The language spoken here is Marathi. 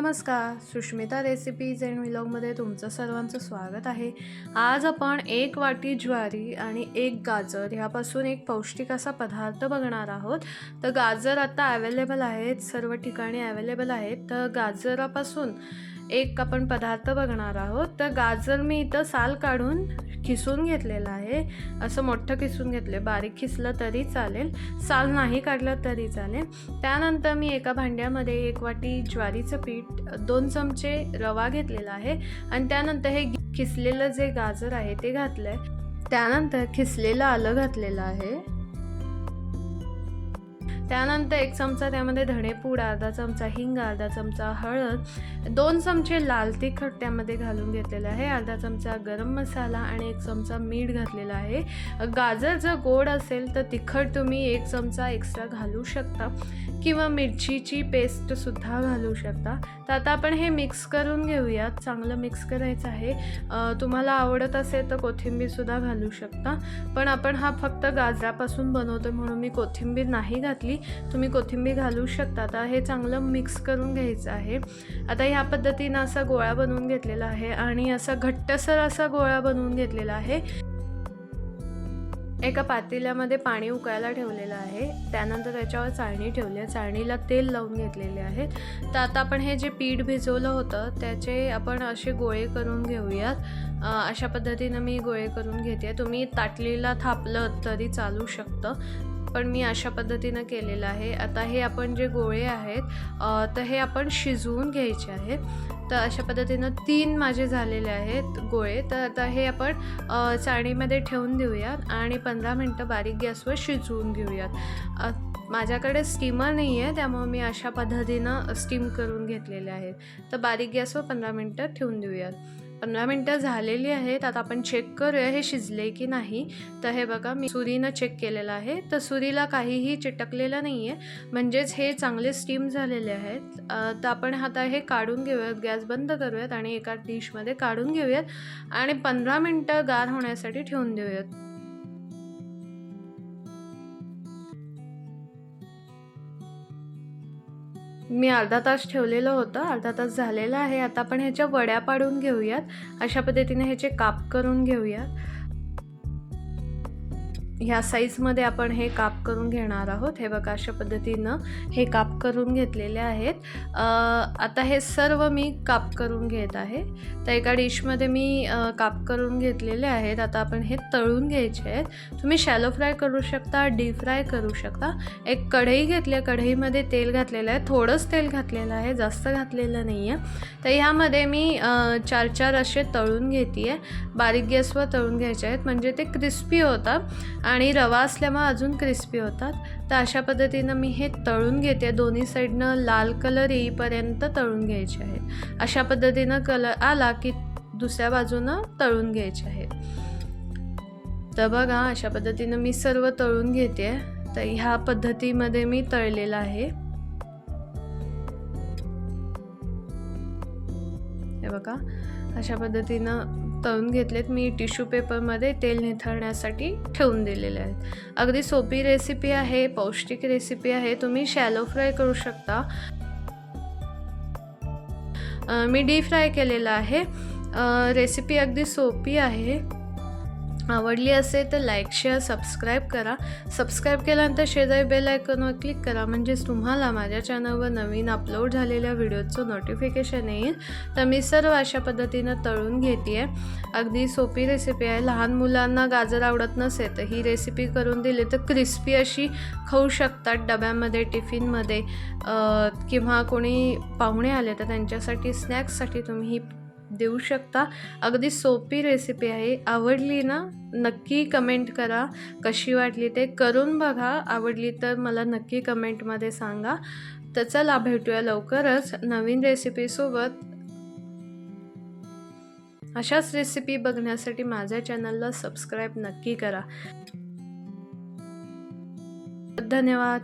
नमस्कार सुष्मिता रेसिपीज अँड व्लॉगमध्ये तुमचं सर्वांचं स्वागत आहे. आज आपण एक वाटी ज्वारी आणि एक गाजर ह्यापासून एक पौष्टिक असा पदार्थ बघणार आहोत. तर गाजर आता अवेलेबल आहेत सर्व ठिकाणी अवेलेबल आहेत. तर गाजरापासून एक आपण पदार्थ बघणार आहोत. तर गाजर मी इथं साल काढून खिसून घेतलेलं आहे. असं मोठं खिसून घेतलं आहे बारीक खिसलं तरी चालेल. साल नाही काढलं तरी चालेल. त्यानंतर मी एका भांड्यामध्ये एक वाटी ज्वारीचं पीठ दोन चमचे रवा घेतलेला आहे आणि त्यानंतर हे खिसलेलं जे गाजर आहे ते घातलं आहे त्यानंतर खिसलेलं आलं घातलेलं आहे. त्यानंतर एक चमचा त्यामध्ये धणेपूड अर्धा चमचा हिंग अर्धा चमचा हळद दोन चमचे लाल तिखट त्यामध्ये घालून घेतलेलं आहे. अर्धा चमचा गरम मसाला आणि एक चमचा मीठ घातलेला आहे. गाजर जर गोड असेल तर तिखट तुम्ही एक चमचा एक्स्ट्रा घालू शकता किंवा मिरचीची पेस्टसुद्धा घालू शकता. तर आता आपण हे मिक्स करून घेऊयात. चांगलं मिक्स करायचं आहे. तुम्हाला आवडत असेल तर कोथिंबीरसुद्धा घालू शकता. पण आपण हा फक्त गाजरापासून बनवतो म्हणून मी कोथिंबीर नाही घातली. तुम्ही कोथिंबीर घालू शकता. आता हे चांगलं मिक्स करून घ्यायचं आहे. आता ह्या पद्धतीनं असा गोळा बनवून घेतलेला आहे आणि असा घट्टसर असा गोळा बनवून घेतलेला आहे. एका पातेल्यामध्ये पाणी उकळायला ठेवलेलं आहे. त्यानंतर त्याच्यावर चाळणी ठेवली आहे. चाळणीला तेल लावून घेतलेले आहे. तर आता आपण हे जे पीठ भिजवलं होतं त्याचे आपण असे गोळे करून घेऊयात. अशा पद्धतीनं मी गोळे करून घेते. तुम्ही ताटलीला थापलं तरी चालू शकतं. पण मी अशा पद्धतीनं केलेलं आहे. आता हे आपण जे गोळे आहेत तर हे आपण शिजवून घ्यायचे आहेत. तर अशा पद्धतीनं तीन माझे झालेले आहेत गोळे. तर आता हे आपण चाळणीमध्ये ठेवून देऊयात आणि पंधरा मिनटं बारीक गॅसवर शिजवून घेऊयात. माझ्याकडे स्टीमर नाही आहे त्यामुळे मी अशा पद्धतीनं स्टीम करून घेतलेले आहेत. तर बारीक गॅसवर पंधरा मिनटं ठेवून देऊयात. पंधरा मिनटं झालेली आहेत. आता आपण चेक करूया हे शिजले की नाही. तर हे बघा मी सुरीनं चेक केलेलं आहे. तर सुरीला काहीही चिटकलेलं नाही आहे म्हणजेच हे चांगले स्टीम झालेले आहेत. तर आपण आता हे काढून घेऊयात. गॅस बंद करूयात आणि एका डिशमध्ये काढून घेऊयात. आणि पंधरा मिनटं गार होण्यासाठी ठेवून देऊयात. मी अर्धा तास ठेवलेलं होतं अर्धा तास झालेला आहे. आता आपण ह्याच्या वड्या पाडून घेऊयात. अशा पद्धतीने ह्याचे काप करून घेऊयात. ह्या साईजमध्ये आपण हे काप करून घेणार आहोत. हे बघा अशा पद्धतीनं हे काप करून घेतलेले आहेत. आता हे सर्व मी काप करून घेत आहे. तर एका डिशमध्ये मी काप करून घेतलेले आहेत. आता आपण हे तळून घ्यायचे आहेत. तुम्ही शॅलो फ्राय करू शकता डीप फ्राय करू शकता. एक कढई घेतली आहे. कढईमध्ये तेल घातलेलं आहे. थोडंच तेल घातलेलं आहे. जास्त घातलेलं नाही आहे तर ह्यामध्ये मी चार चार असे तळून घेते आहे बारीक गॅसवर तळून घ्यायचे आहेत. म्हणजे ते क्रिस्पी होतात. आणि रवा असल्यामुळे अजून क्रिस्पी होतात. तर अशा पद्धतीनं मी हे तळून घेते. दोन्ही साईडनं लाल कलर येईपर्यंत तळून घ्यायचे आहेत. अशा पद्धतीनं कलर आला की दुसऱ्या बाजूनं तळून घ्यायचे आहेत. तर बघा अशा पद्धतीनं मी सर्व तळून घेते. तर ह्या पद्धतीमध्ये मी तळलेलं आहे. हे बघा अशा पद्धतीनं तळून घेतलेत. मी टिश्यू पेपरमध्ये तेल निथळण्यासाठी ठेवून दिलेले आहेत. अगदी सोपी रेसिपी आहे पौष्टिक रेसिपी आहे. तुम्ही शॅलो फ्राय करू शकता. मी डीप फ्राय केलेला आहे. रेसिपी अगदी सोपी आहे. आवडली असेल तर लाईक शेअर सबस्क्राईब करा. सबस्क्राईब केल्यानंतर शेजारी बेल आयकॉनवर क्लिक करा. म्हणजेच तुम्हाला माझ्या चॅनलवर नवीन अपलोड झालेल्या व्हिडिओचं नोटिफिकेशन येईल. तर मी सर्व अशा पद्धतीनं तळून घेते आहे अगदी सोपी रेसिपी आहे. लहान मुलांना गाजर आवडत नसेल तर ही रेसिपी करून दिली तर क्रिस्पी अशी खाऊ शकतात डब्यामध्ये टिफिनमध्ये. किंवा कोणी पाहुणे आले तर त्यांच्यासाठी स्नॅक्ससाठी तुम्ही ही देऊ शकता. अगदी सोपी रेसिपी आहे. आवडली ना नक्की कमेंट करा. कशी वाटली ते करून बघा. आवडली तर मला नक्की कमेंटमध्ये सांगा. तर चला भेटूया लवकरच नवीन रेसिपीसोबत अशाच रेसिपी बघण्यासाठी माझ्या चॅनलला सबस्क्राईब नक्की करा. धन्यवाद.